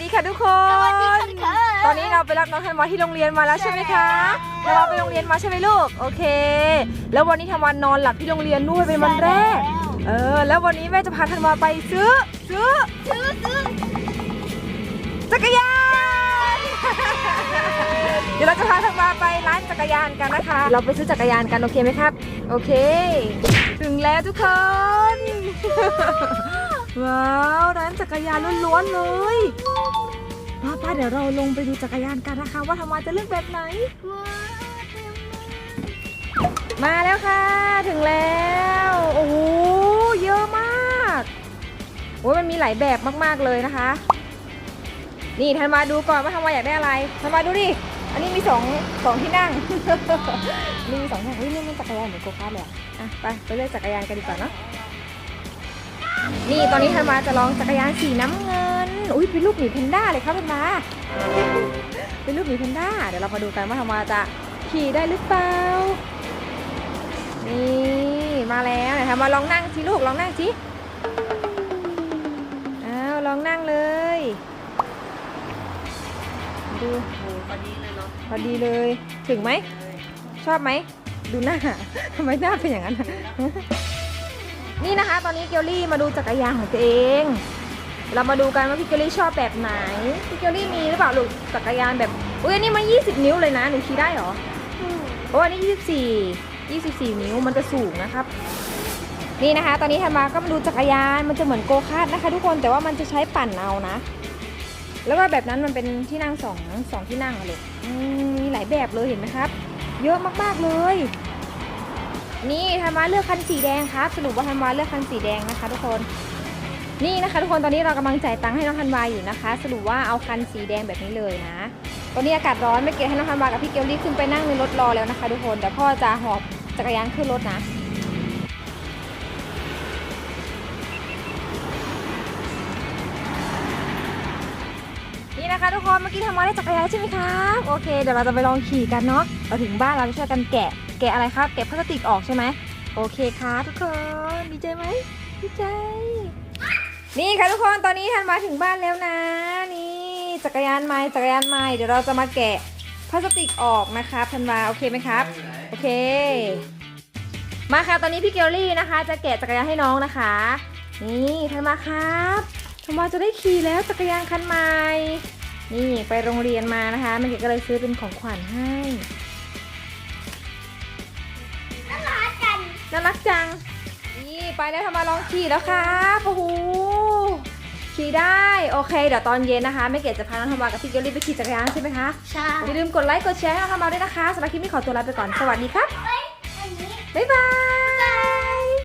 ดีค่ะทุกคน สวัสดีค่ะตอนนี้เราไปรับน้องธันวาที่โรงเรียนมาแล้วใช่ไหมคะใช่ธันวาไปโรงเรียนมาใช่ไหมลูก โอเค แล้ววันนี้ธันวานอนหลับที่โรงเรียนด้วยเป็นวันแรก เออ แล้ววันนี้แม่จะพาธันวาไปซื้อ ซื้อ ซื้อซื้อจักรยาน เดี๋ยวเราจะพาธันวาไปร้านจักรยานกันนะคะ เราไปซื้อจักรยานกันโอเคไหมครับ โอเค ถึงแล้วทุกคน ว้าว ร้านจักรยานล้วนๆเลยป้าป้า เดี๋ยวเราลงไปดูจักรยานกันนะคะ ว่าธันวาจะเลือกแบบไหน มาแล้วค่ะ ถึงแล้ว โอ้โหเยอะมากโอ้ยมันมีหลายแบบมากๆเลยนะคะ นี่ทันมาดูก่อนว่าทันมาอยากได้อะไรทันมาดูดิอันนี้มีสองสองที่นั่ง มีสองที่นั่งเฮ้ยนี่มันจักรยานเหมือนโกคาร์ทเลยอะอะไปไปเลือกจักรยานกันดีกว่าเนะนี่ตอนนี้ทันมาจะลองจักรยานสีน้ำเงิน อุ้ยเป็นลูกหมีแพนด้าเลยครับทันมาเป็นลูกหมีแพนด้าเดี๋ยวเรามาดูกันว่าทันมาจะขี่ได้หรือเปล่านี่มาแล้วไหนทำมาลองนั่งสิลูกลองนั่งสิอ้าวลองนั่งเลยดูพอดีเลยเนาะพอดีเลยถึงไหมชอบไหมดูหน้าทำไมหน้าเป็นอย่างนั้น นี่นะคะ ตอนนี้เกลลี่มาดูจักรยานของตัวเอง เรามาดูกันว่าพี่เกลลี่ชอบแบบไหน พี่เกลลี่มีหรือเปล่าลูกจักรยานแบบ อุ้ยอันนี้มัน 20 นิ้วเลยนะ หนูขี่ได้เหรอโอ้อันนี้ 24 24 นิ้วมันจะสูงนะครับ นี่นะคะ ตอนนี้ธันมาก็มาดูจักรยาน มันจะเหมือนโกคาร์ทนะคะ ทุกคน แต่ว่ามันจะใช้ปั่นเอานะ แล้วก็แบบนั้นมันเป็นที่นั่งสองสองที่นั่งอะลูกอืมมีหลายแบบเลยเห็นไหมครับ เยอะมากๆเลย นี่ธันมาเลือกคันสีแดงครับ สรุปว่าธันวาเลือกคันสีแดงนะคะ ทุกคน นี่นะคะทุกคนตอนนี้เรากำลังจ่ายตังค์ให้น้องธันวาอยู่นะคะ สรุปว่าเอาคันสีแดงแบบนี้เลยนะ ตอนนี้อากาศร้อนไม่เกลให้น้องธันวากับพี่เกลลี่ขึ้นไปนั่งในรถรอแล้วนะคะ ทุกคนแต่พ่อจะหอบจักรยานขึ้นรถนะนี่นะคะทุกคนเมื่อกี้ทำมาได้จักรยานใช่ไหมครับโอเคเดี๋ยวเราจะไปลองขี่กันเนาะเราถึงบ้านเราจะช่วยกันแกะแกะอะไรครับแกะพลาสติกออกใช่ไหมโอเคครับทุกคนดีใจไหมดีใจ นี่ค่ะทุกคนตอนนี้ทันมาถึงบ้านแล้วนะ นี่จักรยานไม้จักรยานไม้เดี๋ยวเราจะมาแกะพลาสติกออกนะคะทันวาโอเคไหมครับ โอเค มาค่ะตอนนี้พี่เกลลี่นะคะ จะแกะจักรยานให้น้องนะคะ นี่ทันมาครับทันมาจะได้ขี่แล้วจักรยานคันใหม่นี่ไปโรงเรียนมานะคะแม่เกดก็เลยซื้อเป็นของขวัญให้น่ารักกันน่ารักจังนี่ไปแล้วทำมาลองขี่แล้วครับโอ้โหขี่ ได้ โอเค เดี๋ยวตอนเย็นนะคะแม่เกดจะพาน้องธรรมากับพี่เกลลี่ไปขี่จักรยานใช่ไหมคะ ใช่อย่าลืมกดไลค์ กดแชร์ให้น้องธรรมาด้วยนะคะสำหรับคลิปนี้ขอตัวลาไปก่อน สวัสดีครับอันนี้ บ๊ายบาย